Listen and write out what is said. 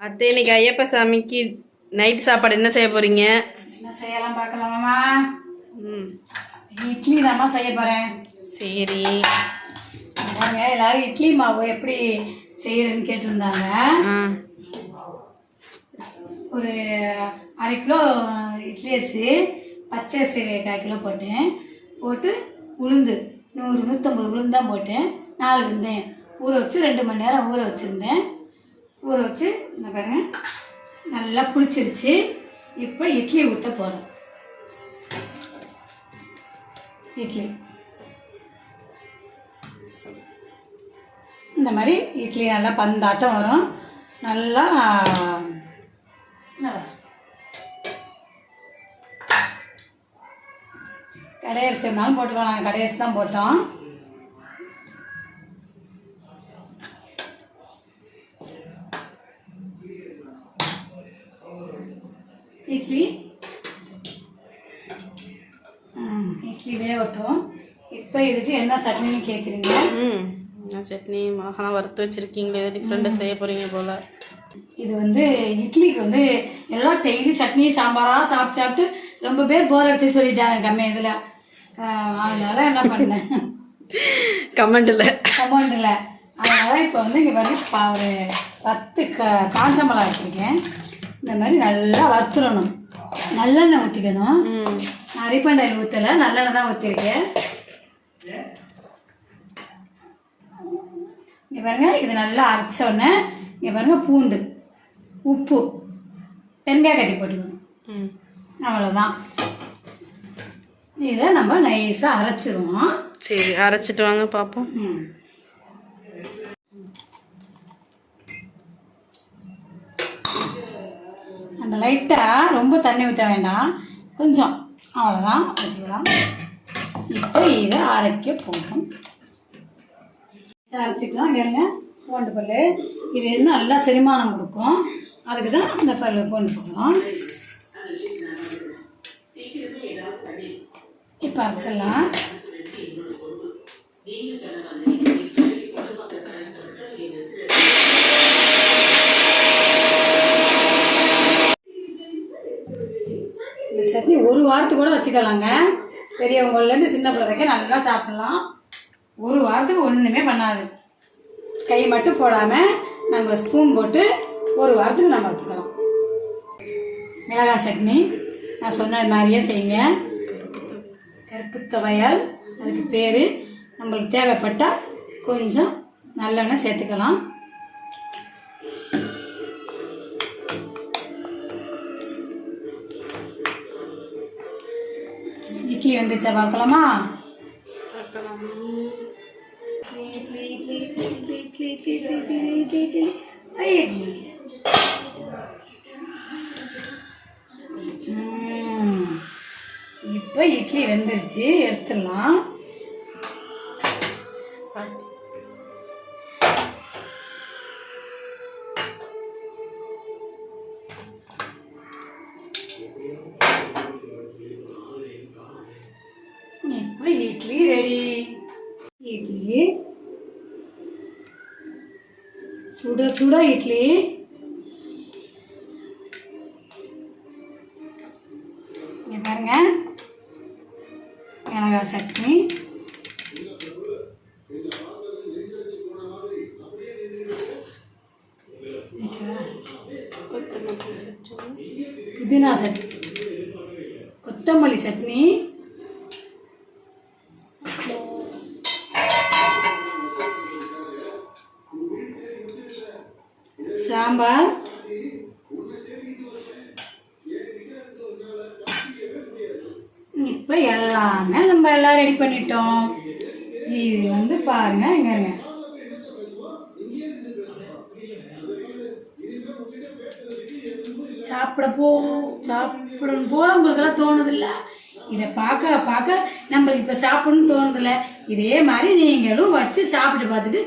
அத்தை இன்னைக்கு ஐயப்ப சாமிக்கு நைட் சாப்பாடு என்ன செய்ய போறீங்க? என்ன செய்யலாம் பார்க்கலாமாம்மா ம். இட்லி தாம்மா செய்ய போகிறேன் சரி. பாருங்க எல்லாரும் இட்லி மாவு எப்படி செய்யறதுன்னு கேட்டிருந்தாங்க. ஒரு அரை கிலோ இட்லி அரிசி பச்சை அரிசி கால் கிலோ போட்டேன். போட்டு உளுந்து நூறு நூற்றம்பது உளுந்து தான் போட்டேன். நாலு வெந்தயம். ஊற வச்சு ரெண்டு மணி நேரம் ஊற வச்சுருந்தேன். ஊற வச்சு இந்த பாருங்க நல்லா புளிச்சிருச்சு. இப்போ இட்லி ஊற்ற போகிறோம் இட்லி. இந்த மாதிரி இட்லி நல்லா பந்தாட்டம் வரும். நல்லா கடையரிசி வேணாலும் போட்டுக்கலாம். நாங்கள் கடையரிசி தான் போட்டோம். இட்லி. இட்லி வேகட்டும். இப்போ இதுக்கு என்ன சட்னின்னு கேட்குறீங்க ம் சட்னி? மிளகா வறுத்து வச்சிருக்கீங்களே ஏதோ டிஃப்ரெண்ட்டாக செய்ய போறீங்க போல. இது வந்து இட்லிக்கு வந்து எல்லாம் டெய்லி சட்னி சாம்பாராக சாப்பிட்டு சாப்பிட்டு ரொம்ப பேர் போர் அடிச்சு சொல்லிட்டாங்க கம்மி இதில். அதனால என்ன பண்ணேன்? கமெண்ட்டில் அமௌண்ட்டில் அதனால இப்போ வந்து இங்கே பாருங்க ஒரு பத்து க காஞ்ச மிளகா வச்சுருக்கேன். இந்த மாதிரி நல்லா வறுத்துடணும். நல்லெண்ணெய் ஊற்றிக்கணும் ம். நான் ரீஃபண்ட் ஆயில் ஊற்றலை நல்லெண்ணெய் தான் ஊற்றிருக்கேன் இங்கே பாருங்க இது நல்லா அரைச்ச உடனே இங்கே பாருங்க பூண்டு உப்பு பெருங்காய கட்டி போட்டுக்கணும். ம். அவ்வளோதான் இதை நம்ம நைஸாக அரைச்சிருவோம். சரி அரைச்சிட்டு வாங்க பார்ப்போம் ம். லைட்டாக ரொம்ப தண்ணி ஊற்ற வேண்டாம். கொஞ்சம். அவ்வளோதான் ஊற்றிக்கலாம் இப்போ இதை அரைக்க போகணும் அரைச்சிக்கலாம். கேளுங்க பூண்டு பல் இது நல்லா செரிமானம் கொடுக்கும். அதுக்கு தான் இந்த பல் பூண்டு போடுறோம் இப்போ அரைச்சிடலாம் இந்த சட்னி ஒரு வாரத்துக்கு கூட வச்சுக்கலாங்க. பெரியவங்கள்லேருந்து சின்ன பிள்ளை வரைக்கும் நல்லா சாப்பிடலாம். ஒரு வாரத்துக்கு ஒன்றுமே பண்ணாது. கை மட்டும் போடாமல் நம்ம ஸ்பூன் போட்டு ஒரு வாரத்துக்கு நம்ம வச்சுக்கலாம். மிளகாய் சட்னி நான் சொன்ன மாதிரியே செய்யுங்க. கருப்பு துவையல் அதுக்கு பேர் நம்மளுக்கு தேவைப்பட்டால் கொஞ்சம் நல்லெண்ணெய் சேர்த்துக்கலாம். இட்லி வந்துச்சா பார்க்கலாமா? இப்போ இட்லி வெந்துருச்சு எடுத்துடலாம். இப்போ இட்லி ரெடி இட்லி. சுட சுட இட்லி. இங்கே பாருங்க. மிளகாய் சட்னி. புதினா சட்னி கொத்தமல்லி சட்னி. சாம்பார் இப்போ எல்லாமே நம்ம எல்லாம் ரெடி பண்ணிட்டோம். இது வந்து பாருங்க இங்க இருங்க. சாப்பிட போ சாப்பிடணும் போல உங்களுக்கெல்லாம் தோணுதில்ல? இதை பார்க்க பார்க்க நம்மளுக்கு இப்போ சாப்பிடணும்னு தோணுதில்ல? இதே மாதிரி நீங்களும் வச்சு சாப்பிட்டு பார்த்துட்டு